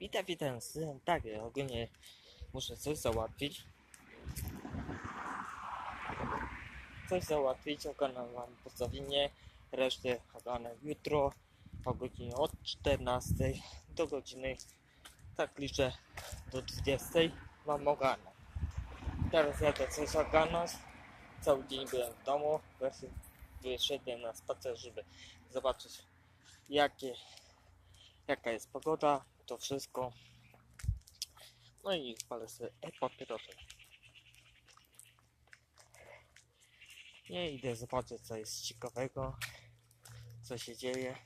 Witam, witam. ja ogólnie muszę coś załatwić. Coś załatwić, ogarnę wam postawienie, resztę ogarnę jutro o godzinie od 14 do godziny, tak liczę, do 20 wam ogarnę. Teraz jadę coś ogarnąć. Cały dzień byłem w domu, właśnie wyszedłem na spacer, żeby zobaczyć jakie, jaka jest pogoda, to wszystko. No i palę sobie e-papierosy. Nie idę zobaczyć co jest ciekawego, co się dzieje.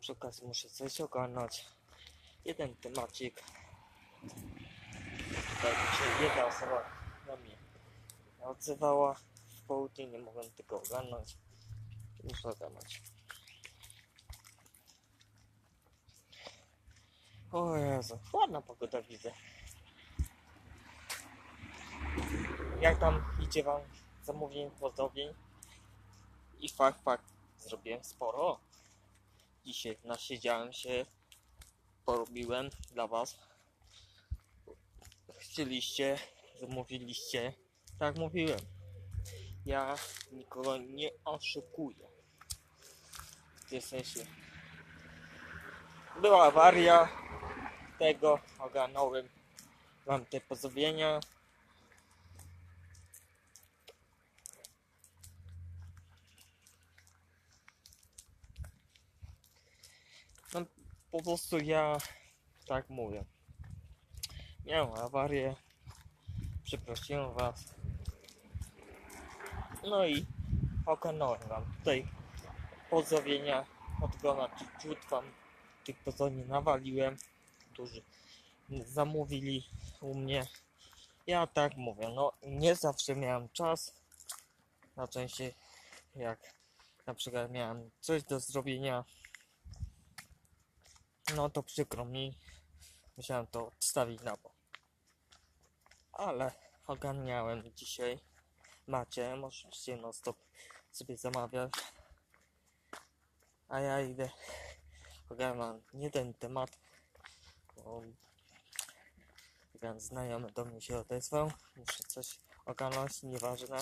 Przy okazji muszę coś ogarnąć. Jeden temacik. Tutaj się jedna osoba na mnie odzywała. W południe nie mogłem tego ogarnąć. Muszę ogarnąć. O Jezu, ładna pogoda widzę. Jak tam idzie wam zamówień, pozdrowień? I fakt, fakt, zrobiłem sporo. Dzisiaj nasiedziałem się, porobiłem dla was. Chcieliście, zamówiliście. Tak mówiłem. Ja nikogo nie oszukuję. W tym sensie. Była awaria tego, ogarnąłem wam te pozdrowienia. No po prostu ja tak mówię. Miałem awarię. Przeprosiłem was. No i ogarnąłem wam tutaj pozdrowienia od grona ciut wam tych pozdrowień nawaliłem, którzy zamówili u mnie. Ja tak mówię, no nie zawsze miałem czas. Na częściej jak na przykład miałem coś do zrobienia, no to przykro mi. Musiałem to odstawić na bok. Ale ogarniałem dzisiaj. Macie, możecie no stop sobie zamawiać. A ja idę ogarnąć nie ten temat. Ten znajomy do mnie się odezwał. Muszę coś ogarnąć, nieważne.